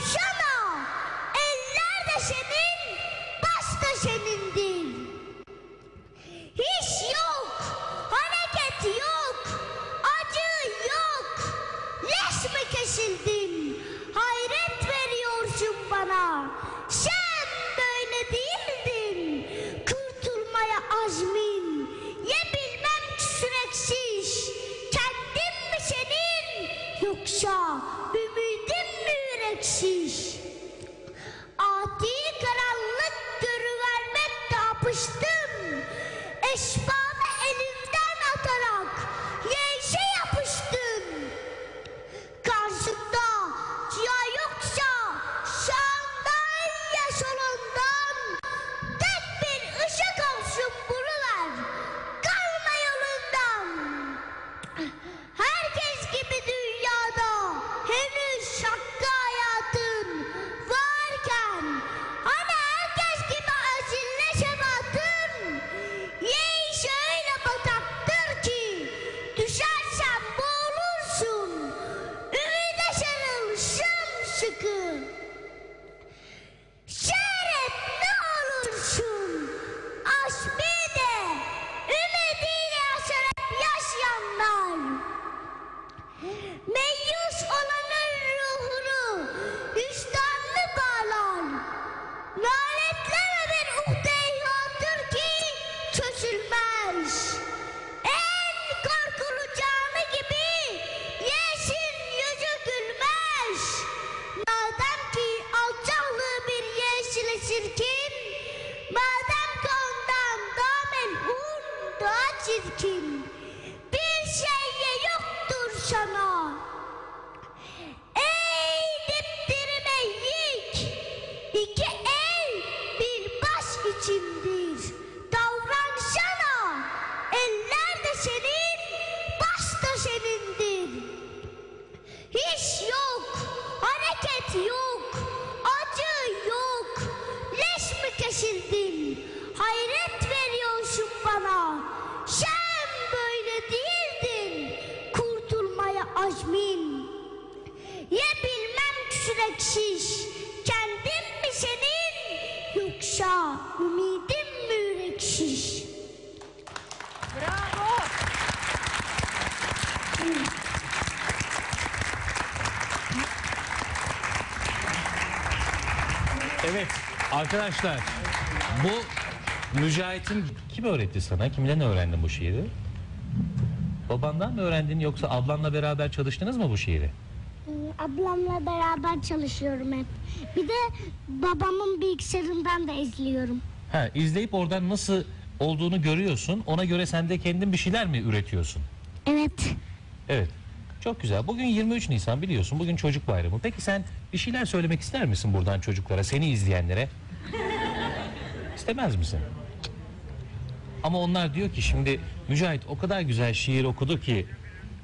Shut up! nine. May azmin. Ye bilmem süreksiz. Kendin mi senin? Yoksa ümidin mi yüreksiz? Bravo. Evet arkadaşlar bu Mücahit'in kim öğretti sana? Kimden öğrendin bu şiiri? Babandan mı öğrendin yoksa ablanla beraber çalıştınız mı bu şiiri? Ablamla beraber çalışıyorum hep. Bir de babamın bilgisayarından da izliyorum. Ha, izleyip oradan nasıl olduğunu görüyorsun. Ona göre sen de kendin bir şeyler mi üretiyorsun? Evet. Evet. Çok güzel. Bugün 23 Nisan biliyorsun. Bugün çocuk bayramı. Peki sen bir şeyler söylemek ister misin buradan çocuklara, seni izleyenlere? İstemez misin? Ama onlar diyor ki şimdi Mücahit o kadar güzel şiir okudu ki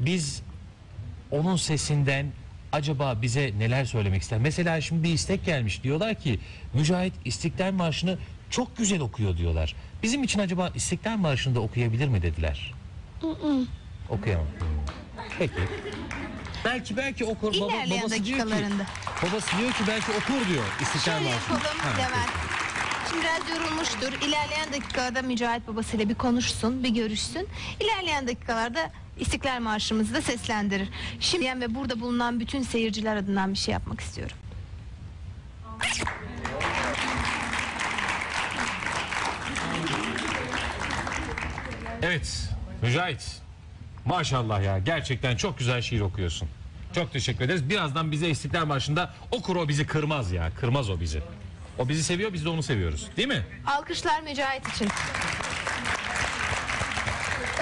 biz onun sesinden acaba bize neler söylemek ister? Mesela şimdi bir istek gelmiş. Diyorlar ki Mücahit İstiklal Marşı'nı çok güzel okuyor diyorlar. Bizim için acaba İstiklal Marşı'nı da okuyabilir mi dediler. Okuyamam. Peki. Belki belki okur. Baba, İlerleyen babası diyor ki, dakikalarında. babası diyor ki belki okur diyor İstiklal Şöyle Marşı'nı. yapalım Ha, Levent. Şimdi biraz yorulmuştur. İlerleyen dakikalarda Mücahit babasıyla bir konuşsun, bir görüşsün. İlerleyen dakikalarda İstiklal Marşımızı da seslendirir. Şimdi ve burada bulunan bütün seyirciler adından bir şey yapmak istiyorum. Evet Mücahit. Maşallah ya gerçekten çok güzel şiir okuyorsun. Çok teşekkür ederiz. Birazdan bize İstiklal Marşı'nda okur o bizi kırmaz ya. Kırmaz o bizi. O bizi seviyor biz de onu seviyoruz. Değil mi? Alkışlar Mücahit için.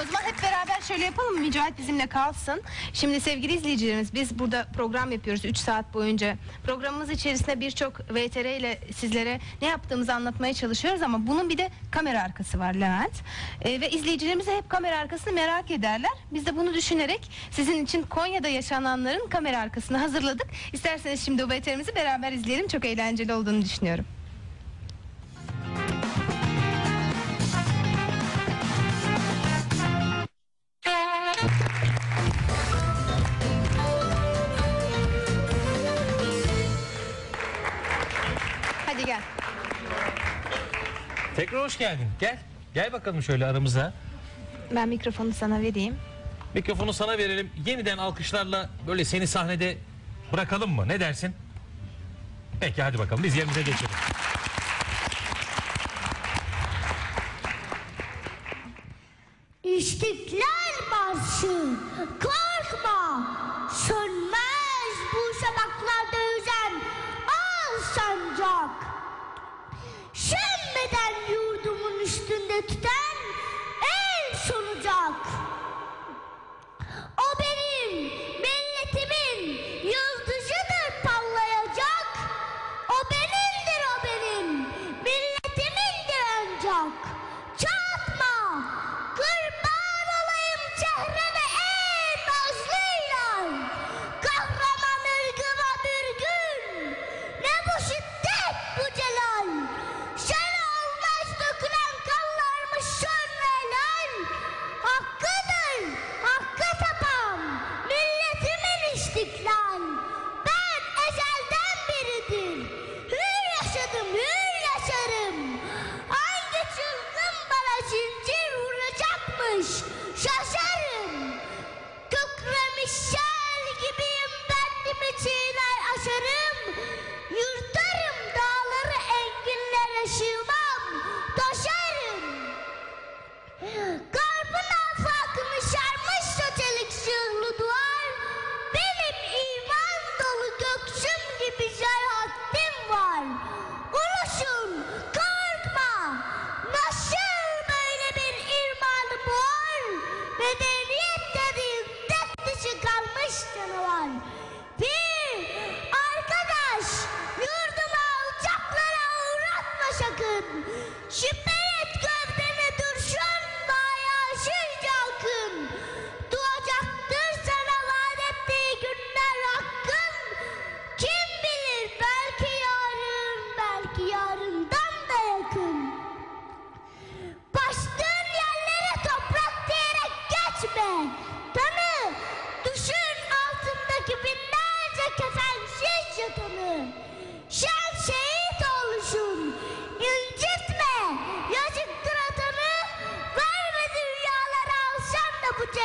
O zaman hep beraber şöyle yapalım mı? Mücahit bizimle kalsın. Şimdi sevgili izleyicilerimiz biz burada program yapıyoruz 3 saat boyunca. Programımız içerisinde birçok VTR ile sizlere ne yaptığımızı anlatmaya çalışıyoruz ama bunun bir de kamera arkası var Levent. Ee, ve izleyicilerimiz hep kamera arkasını merak ederler. Biz de bunu düşünerek sizin için Konya'da yaşananların kamera arkasını hazırladık. İsterseniz şimdi o VTR'mizi beraber izleyelim. Çok eğlenceli olduğunu düşünüyorum. Tekrar hoş geldin. Gel. Gel bakalım şöyle aramıza. Ben mikrofonu sana vereyim. Mikrofonu sana verelim. Yeniden alkışlarla böyle seni sahnede bırakalım mı? Ne dersin? Peki hadi bakalım biz yerimize geçelim.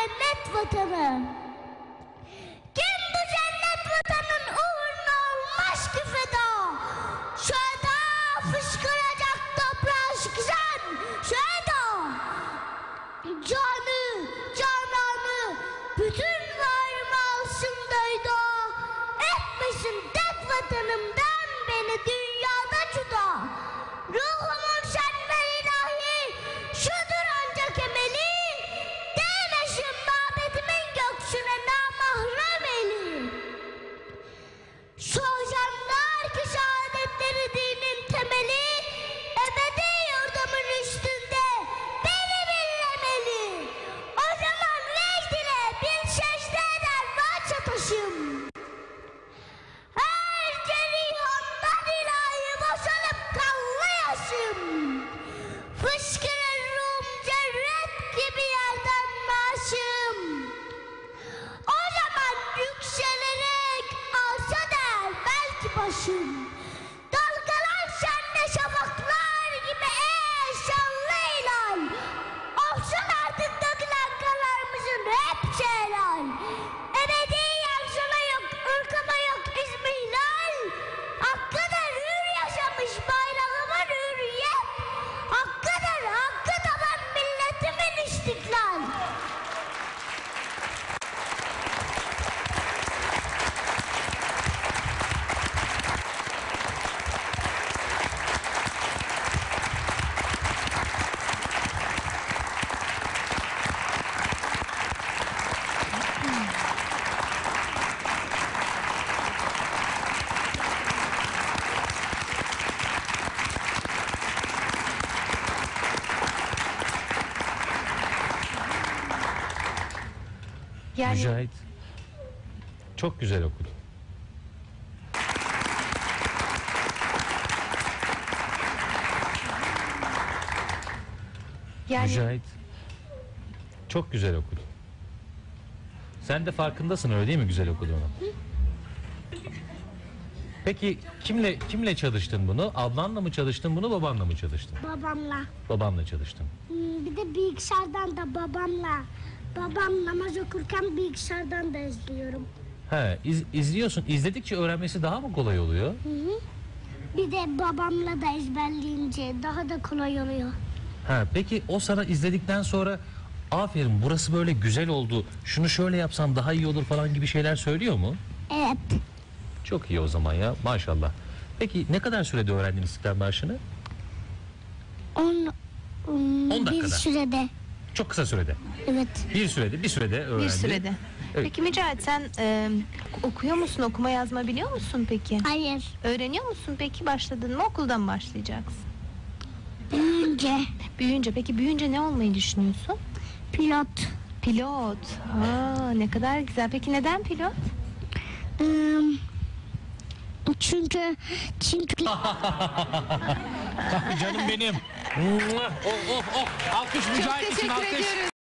I met Waterman. shoot. Yani... Mücahit çok güzel okudu. Yani... Mücahit çok güzel okudu. Sen de farkındasın öyle değil mi güzel okuduğunu? Peki kimle kimle çalıştın bunu? Ablanla mı çalıştın bunu, babanla mı çalıştın? Babamla. Babanla çalıştın. Hmm, Bir de bilgisayardan da babamla Babam namaz okurken bilgisayardan da izliyorum. He, iz- izliyorsun. İzledikçe öğrenmesi daha mı kolay oluyor? Bir de babamla da ezberleyince daha da kolay oluyor. Ha, peki o sana izledikten sonra aferin burası böyle güzel oldu. Şunu şöyle yapsam daha iyi olur falan gibi şeyler söylüyor mu? Evet. Çok iyi o zaman ya maşallah. Peki ne kadar sürede öğrendin İstiklal Marşı'nı? On, hmm, On bir dakikada. sürede. Çok kısa sürede. Evet. Bir sürede, bir sürede öğrendin. Bir sürede. Evet. Peki Mücahit sen e, okuyor musun? Okuma yazma biliyor musun peki? Hayır. Öğreniyor musun peki? Başladın mı? Okuldan mı başlayacaksın? Büyünce Büyüyünce peki büyüyünce ne olmayı düşünüyorsun? pilot. Pilot. Aa, ne kadar güzel. Peki neden pilot? Çünkü çünkü Canım benim. oh, oh, oh. Alkış Mücahit için alkış. ediyoruz.